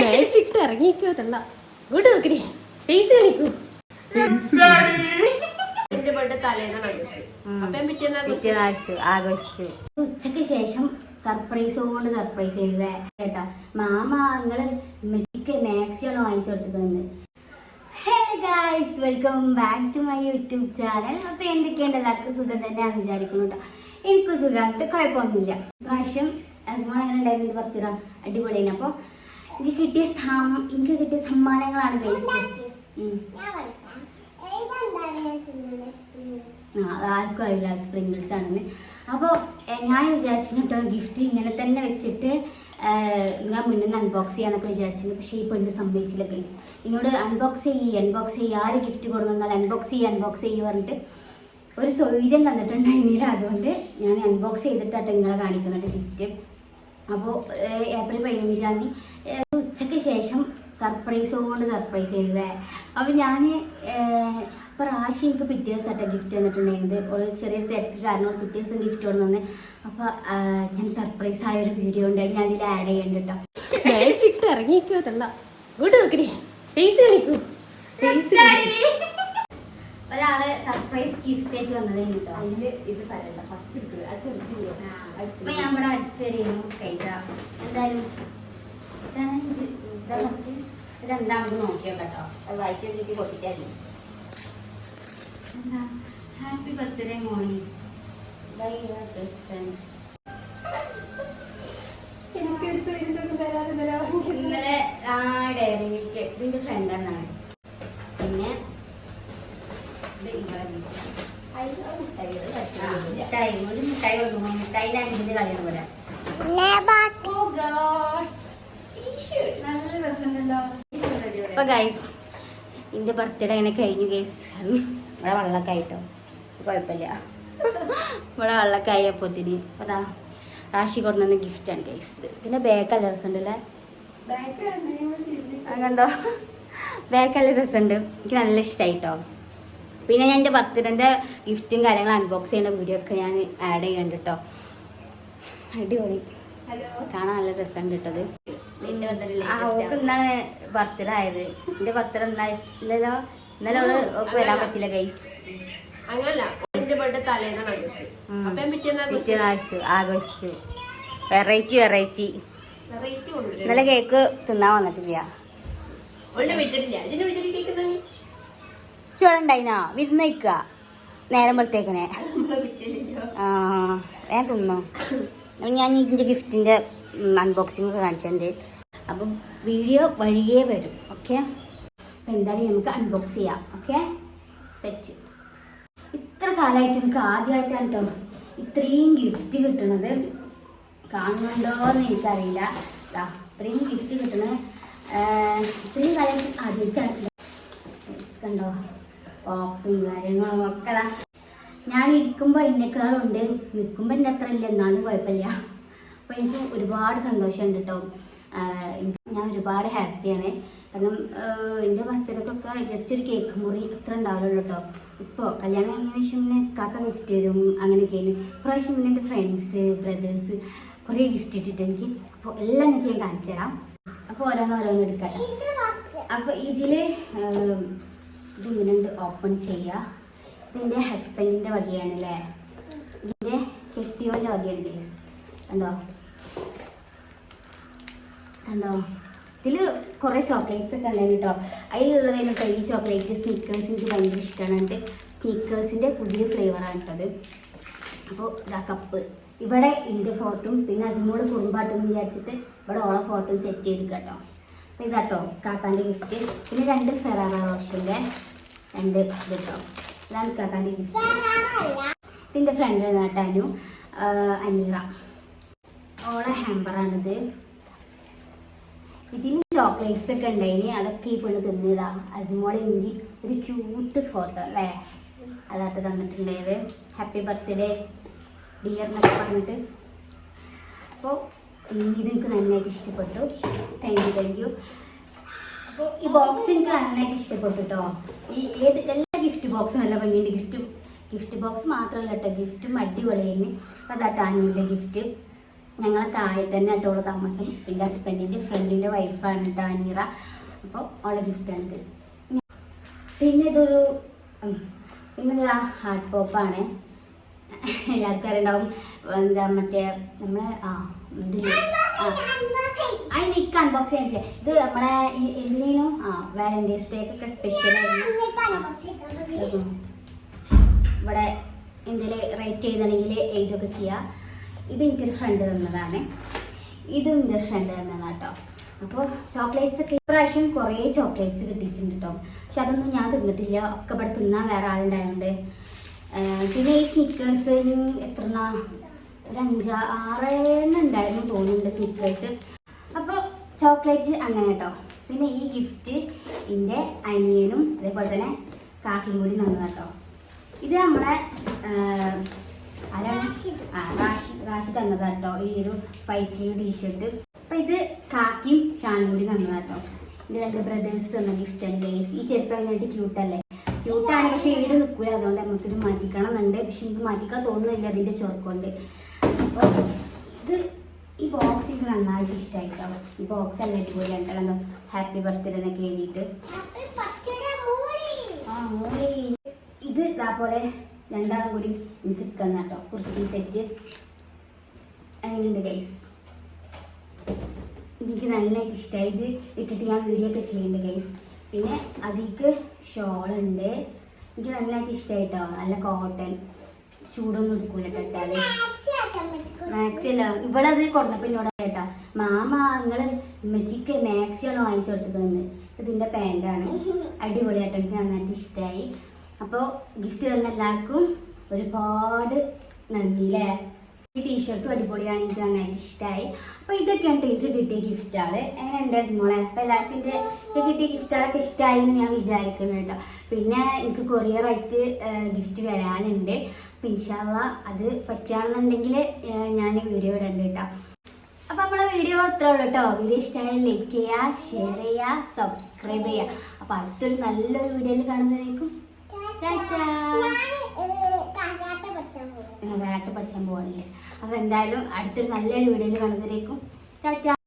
മേച്ചിട്ട് ഇറങ്ങിക്കോ തള്ള ഇങ്ങോട്ട് നോക്കടി. ഫേസ് കാണിക്കൂ. എന്റെ ബർത്ത്ഡേ തലേന്നാണ് ആഘോഷിച്ചത് അപ്പൊ ഞാൻ പിറ്റേന്ന് ആഘോഷിച്ചു. പിറ്റേന്നാഴ്ച ആഘോഷിച്ചു. ഉച്ചയ്ക്ക് ശേഷം സർപ്രൈസ് കൊണ്ട് സർപ്രൈസ് ചെയ്തേ കേട്ടോ. മാമ നിങ്ങൾ മെച്ചിക്ക് മാക്സിയാണ് വാങ്ങിച്ചു കൊടുത്തിട്ടുണ്ട്. Hey guys welcome back to my YouTube channel അപ്പൊ എന്തൊക്കെയുണ്ട്? എല്ലാവർക്കും സുഖം തന്നെയാണെന്ന് വിചാരിക്കുന്നു കേട്ടോ എനിക്ക് സുഖമായിട്ട് കുഴപ്പമൊന്നുമില്ല. പ്രാവശ്യം ഹസ്ബൻഡ് അങ്ങനെ ഉണ്ടായിരുന്നു പത്തിറ അടിപൊളിയാണ് അപ്പോൾ എനിക്ക് കിട്ടിയ സം- എനിക്ക് കിട്ടിയ സമ്മാനങ്ങളാണ് ആർക്കും അറിയില്ല. സ്പ്രിങ്കിൾസ് ആണെന്ന്. അപ്പോൾ ഞാൻ വിചാരിച്ചു കേട്ടോ ഗിഫ്റ്റ് ഇങ്ങനെ തന്നെ വെച്ചിട്ട് നിങ്ങളെ മുന്നിൽ നിന്ന് അൺബോക്സ് ചെയ്യാന്നൊക്കെ വിചാരിച്ചിരുന്നു. പക്ഷേ ഈ പെണ്ണ് സമ്മതിച്ചില്ല ഗൈസ് എന്നോട് അൺബോക്സ് ചെയ്യ് അൺബോക്സ് ചെയ്യ് ആര് ഗിഫ്റ്റ് കൊടുന്നാൽ അൺബോക്സ് ചെയ്യ് അൺബോക്സ് ചെയ്യ് പറഞ്ഞിട്ട് ഒരു സൗകര്യം തന്നിട്ടുണ്ടായിരുന്നില്ല. അതുകൊണ്ട് ഞാൻ അൺബോക്സ് ചെയ്തിട്ടാട്ടോ നിങ്ങളെ കാണിക്കുന്നത് ഗിഫ്റ്റ് അപ്പോൾ ഏപ്രിൽ പതിനഞ്ചാം തീയതി ഉച്ചയ്ക്ക് ശേഷം സർപ്രൈസ് കൊണ്ട് സർപ്രൈസ് ചെയ്തേ അപ്പോൾ ഞാൻ ഇപ്പോൾ റാഷി എനിക്ക് പിറ്റേ ദിവസമായിട്ട് ഗിഫ്റ്റ് തന്നിട്ടുണ്ടായിരുന്നത്. ഒരു ചെറിയൊരു തിരക്ക് കാരണം പിറ്റേ ദിവസം ഗിഫ്റ്റ് കൊണ്ട് തന്നെ അപ്പോൾ ഞാൻ സർപ്രൈസ് ആയ ഒരു വീഡിയോ ഉണ്ട് ഞാൻ അതിൽ ആഡ് ചെയ്യുന്നുണ്ട് കേട്ടോ ഇറങ്ങിക്കോ തള്ള നോക്കടി. ഫേസ് കാണിക്കൂ. ഫേസ് ഒരാൾ സർപ്രൈസ് ഗിഫ്റ്റ് ആയിട്ട് വന്നത് കേട്ടോ അതിൽ ഇത് പറയണ്ട. ഫസ്റ്റ് അപ്പൊ ഞാൻ ഇവിടെ അടിച്ചേരിയിരുന്നു കഴിഞ്ഞ എന്തായാലും ഇതാണ് ഇതെന്താ നമുക്ക് നോക്കിയോ കേട്ടോ അത് എനിക്ക് പൊട്ടിക്കാറില്ല എന്താ? Happy birthday Moni by your best friend ഇന്നലെ ആ ഡയറി മിൽക്ക് ഇതിന്റെ ഫ്രണ്ട് എന്നാണ്. പിന്നെ മിഠായി ഒരു മിഠായി കൊടുക്കുമ്പോൾ മിഠായിന്റെ അഞ്ചിന്റെ കളിയാണ് ഇവിടെ അപ്പൊ ഗൈസ് എന്റെ ബർത്ത്ഡേ അങ്ങനെ കഴിഞ്ഞു ഗൈസ് ഇവിടെ വെള്ളമൊക്കെ ആയിട്ടോ. കുഴപ്പമില്ല. ഇവിടെ വെള്ളമൊക്കെ ആയപ്പോത്തിന് അതാ രാശി കൊണ്ടുവന്ന ഗിഫ്റ്റാണ് ഗൈസ് ഇത് ഇതിന്റെ ബാക്ക് അല്ല രസമുണ്ടല്ലേ അങ്ങനെന്തോ ബാക്ക് അല്ല നല്ല രസമുണ്ട് എനിക്ക് നല്ല ഇഷ്ടമായിട്ടോ പിന്നെ ഞാൻ എന്റെ ബർത്ത്ഡേന്റെ ഗിഫ്റ്റും കാര്യങ്ങളും അൺബോക്സ് ചെയ്യുന്ന വീഡിയോ ഒക്കെ ഞാൻ ആഡ് ചെയ്യുന്നുണ്ട് കേട്ടോ അടിപൊളി. കാണാൻ നല്ല രസമുണ്ട് കേട്ടത് ആ ഓക്ക് ഇന്നാണ് ബർത്ത്ഡേ ആയത്. എന്റെ ബർത്ത്ഡേ ഇന്നല്ലോ ഇന്നലെ അവൾ ഓക്ക് വരാൻ പറ്റില്ല ഗൈസ് അങ്ങനല്ല. എന്റെ ബർത്ത്ഡേ തലേന്നാണ് ആഘോഷിച്ചു. ആഘോഷിച്ചു. വെറൈറ്റി വെറൈറ്റി ഇന്നലെ കേക്ക് തിന്നാൻ വന്നിട്ടില്ല. ചോറുണ്ടായിനോ വിരുന്ന് വയ്ക്കുക നേരം പോലത്തേക്കനെ ആ ഞാൻ തിന്നു. ഞാൻ ഇതിന്റെ ഗിഫ്റ്റിന്റെ അൺബോക്സിംഗ് ഒക്കെ കാണിച്ചിട്ടുണ്ട് അപ്പം വീഡിയോ വഴിയേ വരും ഓക്കെ അപ്പം എന്തായാലും നമുക്ക് അൺബോക്സ് ചെയ്യാം ഓക്കെ സെറ്റ് ഇത്ര കാലമായിട്ട് എനിക്ക് ആദ്യമായിട്ടാണ് കേട്ടോ ഇത്രയും ഗിഫ്റ്റ് കിട്ടണത്. കാണുന്നുണ്ടോ എന്ന് എനിക്കറിയില്ല. ഇത്രയും ഗിഫ്റ്റ് കിട്ടണത്. ഇത്രയും കാലം ആദ്യമായിട്ടാണ്. കണ്ടോ? ബോക്സും കാര്യങ്ങളും ഒക്കെ ഞാൻ ഇരിക്കുമ്പോൾ എന്നെക്കാളുണ്ട് നിൽക്കുമ്പോൾ എന്റെ അത്ര ഇല്ല. എന്നാലും കുഴപ്പമില്ല. അപ്പോൾ എനിക്ക് ഒരുപാട് സന്തോഷമുണ്ട് കേട്ടോ ഞാൻ ഒരുപാട് ഹാപ്പിയാണ്. കാരണം എന്റെ ബർത്ത്ഡേക്കൊക്കെ ജസ്റ്റ് ഒരു കേക്ക് മുറി അത്ര ഉണ്ടാവുള്ളൂ കേട്ടോ ഇപ്പോൾ കല്യാണം കഴിഞ്ഞ ശേഷം പിന്നെ കാക്ക ഗിഫ്റ്റ് തരും അങ്ങനെയൊക്കെയാണ് ഇപ്രാവശ്യം പിന്നെ എന്റെ ഫ്രണ്ട്സ് ബ്രദേഴ്സ് കുറേ ഗിഫ്റ്റ് ഇട്ടിട്ട് എനിക്ക് അപ്പോൾ എല്ലാം എനിക്ക് ഞാൻ കാണിച്ചു തരാം. അപ്പോൾ ഓരോന്ന് ഓരോന്ന് എടുക്കട്ടെ അപ്പോൾ ഇതിൽ ഇതിങ്ങനെയുണ്ട് ഓപ്പൺ ചെയ്യുക ഇതിന്റെ ഹസ്ബൻഡിന്റെ വകയാണ് അല്ലേ ഇതിന്റെ കെട്ടിയോന്റെ വകയാണ് ഗേസ് കണ്ടോ? കണ്ടോ ഇതിൽ കുറേ ചോക്ലേറ്റ്സ് ഒക്കെ ഉണ്ടായിരുന്നു കേട്ടോ അതിലുള്ളതെന്ന് വെച്ചാൽ ഈ ചോക്ലേറ്റ് സ്നീക്കേഴ്സ് എനിക്ക് ഭയങ്കര ഇഷ്ടമാണ് എന്നിട്ട് സ്നീക്കേഴ്സിന്റെ പുതിയ ഫ്ലേവറാണ് കേട്ടത് അപ്പോൾ ഇതാ കപ്പ് ഇവിടെ എന്റെ ഫോട്ടും പിന്നെ അസിമോട് കുറുമ്പാട്ടും വിചാരിച്ചിട്ട് ഇവിടെ ഓളെ ഫോട്ടോ സെറ്റ് ചെയ്ത് കേട്ടോ അപ്പോൾ ഇതാട്ടോ കാക്കാന്റെ ഗിഫ്റ്റ് പിന്നെ രണ്ട് ഫെറാറ റോഷന്റെ രണ്ട് കേട്ടോ ഇതാണ് കാക്കാന്റെ ഗിഫ്റ്റ് ഇതിന്റെ ഫ്രണ്ട് നാട്ടാനു അനീറ. ഓളെ ഹാമ്പറാണിത് ഇതിന് ചോക്ലേറ്റ്സ് ഒക്കെ ഉണ്ടായിനി. അതൊക്കെ ഈ പെണ്ണ് തിന്നതാ. അസിമോളെ എനിക്ക് ഒരു ക്യൂട്ട് ഫോട്ടോ അല്ലേ? അതാട്ട് തന്നിട്ടുണ്ടായത്. ഹാപ്പി ബർത്ത്ഡേ ഡിയർ എന്നൊക്കെ പറഞ്ഞിട്ട്. അപ്പോൾ ഇത് എനിക്ക് നന്നായിട്ട് ഇഷ്ടപ്പെട്ടു. താങ്ക് യു താങ്ക് യു അപ്പോൾ ഈ ബോക്സ് എനിക്ക് നന്നായിട്ട് ഇഷ്ടപ്പെട്ടു കേട്ടോ ഈ ഏത് എല്ലാ ഗിഫ്റ്റ് ബോക്സും നല്ല ഭംഗിയുണ്ട്. ഗിഫ്റ്റും ഗിഫ്റ്റ് ബോക്സ് മാത്രമല്ല കേട്ടോ ഗിഫ്റ്റും അടിപൊളിയായിരുന്നു അപ്പോൾ അതാ ടാനുവിന്റെ ഗിഫ്റ്റ് ഞങ്ങളെ താഴെ തന്നെ കേട്ടോ താമസം. എന്റെ ഹസ്ബൻഡിന്റെ ഫ്രണ്ടിന്റെ വൈഫാണ് കേട്ടോ അനീറ. അപ്പോൾ അവളെ ഗിഫ്റ്റാണ് ഇത്. പിന്നെ ഇതൊരു പിന്നെ ഹാർട്ട് പോപ്പാണ് എല്ലാവർക്കും അറിയണ്ടാവും. എന്താ മറ്റേ നമ്മളെ ആ ഇതില്ലേ? ആ അതിന് ഇക്ക അൺബോക്സ് ചെയ്യാനില്ല ഇത് നമ്മളെ എന്തിനേനും ആ വാലന്റൈൻസ് ഡേ ഒക്കെ സ്പെഷ്യൽ ആയിരുന്നു. ഇവിടെ എന്തെങ്കിലും റേറ്റ് ചെയ്തിട്ടുണ്ടെങ്കിൽ എഴുതൊക്കെ ചെയ്യാം. ഇത് എനിക്കൊരു ഫ്രണ്ട് തന്നതാണ്. ഇതും എന്റെ ഫ്രണ്ട് തന്നതാണ് കേട്ടോ. അപ്പോൾ ചോക്ലേറ്റ്സ് ഒക്കെ ഇപ്രാവശ്യം കുറേ ചോക്ലേറ്റ്സ് കിട്ടിയിട്ടുണ്ട് കേട്ടോ. പക്ഷെ അതൊന്നും ഞാൻ തിന്നിട്ടില്ല. ഒക്കെ ഇവിടെ തിന്നാൻ വേറെ ആളുണ്ടായതുകൊണ്ട് പിന്നെ ഈ സ്നിക്കേഴ്സ് എത്ര ഒരു അഞ്ച് ആറെണ്ണം ഉണ്ടായിരുന്നു തോന്നുന്നുണ്ട് സ്നിക്കേഴ്സ് അപ്പോൾ ചോക്ലേറ്റ് അങ്ങനെ കേട്ടോ. പിന്നെ ഈ ഗിഫ്റ്റ് എന്റെ അനിയനും അതേപോലെ തന്നെ കാക്കിയും കൂടി കേട്ടോ. ഇത് നമ്മളെ ആരാണ്? ആ റാഷി തന്നതാ കേട്ടോ ഈ ഒരു സ്ലീവ് ടീഷർട്ട് അപ്പൊ ഇത് കാക്കിയും ഷാനും കൂടി തന്നതാ കേട്ടോ എന്റെ രണ്ട് ബ്രദേഴ്സ് തന്ന ഗിഫ്റ്റ് ആണ് ഗൈസ് ഈ ചെരുപ്പ് അതിനായിട്ട് ക്യൂട്ടല്ലേ ക്യൂട്ടാണ് പക്ഷെ ഈട് നിൽക്കൂല അതുകൊണ്ട് നമുക്കിത് മാറ്റിക്കണം എന്നുണ്ട് പക്ഷെ എനിക്ക് മാറ്റിക്കാൻ തോന്നുന്നില്ല അതിന്റെ ചെറുക്കൊണ്ട്. അപ്പോൾ ഇത് ഈ ബോക്സ് എനിക്ക് നന്നായിട്ട് ഇഷ്ടമായിട്ടോ ഈ ബോക്സ് എല്ലാം അടിപൊളിയാണ് കേട്ടോ ഹാപ്പി ബർത്ത്ഡേ എന്നൊക്കെ എഴുതിയിട്ട്. ഇത് ഇതാ പോലെ രണ്ടാളും കൂടി എനിക്ക് തന്ന കേട്ടോ കുർത്തി സെറ്റ് അങ്ങനെയുണ്ട് ഗൈസ് എനിക്ക് നന്നായിട്ട് ഇഷ്ടമായി ഇത് ഇട്ടിട്ട് ഞാൻ വീഡിയോ ഒക്കെ ചെയ്യുന്നുണ്ട് ഗൈസ് പിന്നെ അതിക്ക് ഷോളുണ്ട്. എനിക്ക് നന്നായിട്ട് ഇഷ്ടമായിട്ടോ നല്ല കോട്ടൺ ചൂടൊന്നും എടുക്കൂല കേട്ടാൽ മാക്സി അല്ല. ഇവളത് കൊടുത്തപ്പോ എന്നോട് കേട്ടോ. മാമ നിങ്ങൾ ഉമ്മച്ചിക്ക് മാക്സിയാണ് വാങ്ങിച്ചു കൊടുത്തിട്ടുള്ളത് ഇതിന്റെ പാന്റാണ് അടിപൊളിയായിട്ട് എനിക്ക് നന്നായിട്ട് ഇഷ്ടമായി അപ്പോൾ ഗിഫ്റ്റ് തന്ന എല്ലാവർക്കും ഒരുപാട് നന്ദി അല്ലേ ഈ ടീഷർട്ടും അടിപൊളിയാണ് എനിക്ക് നന്നായിട്ട് ഇഷ്ടമായി അപ്പോൾ ഇതൊക്കെയാണ് എനിക്ക് കിട്ടിയ ഗിഫ്റ്റുകൾ എങ്ങനെ ഉണ്ട് മോളെ? അപ്പോൾ എല്ലാവർക്കും എന്റെ കിട്ടിയ ഗിഫ്റ്റുകളൊക്കെ ഇഷ്ടമായി എന്ന് ഞാൻ വിചാരിക്കുന്നു കേട്ടോ. പിന്നെ എനിക്ക് കൊറിയറായിട്ട് ഗിഫ്റ്റ് വരാനുണ്ട്. ഇൻഷാല്ല അത് പറ്റുകയാണെന്നുണ്ടെങ്കിൽ ഞാൻ വീഡിയോ ഇടണ്ട് കേട്ടോ. അപ്പോൾ നമ്മളെ വീഡിയോ അത്രേ ഉള്ളൂ കേട്ടോ. വീഡിയോ ഇഷ്ടമായാൽ ലൈക്ക് ചെയ്യുക ഷെയർ ചെയ്യുക സബ്സ്ക്രൈബ് ചെയ്യുക. അപ്പോൾ അടുത്തൊരു നല്ലൊരു വീഡിയോയിൽ കാണുന്നതായിരിക്കും കരാട്ടെ പഠിച്ചാൻ പോവാണ് അപ്പോൾ എന്തായാലും അടുത്തൊരു നല്ലൊരു വീഡിയോയിൽ കാണുന്നതായിരിക്കും ടാറ്റ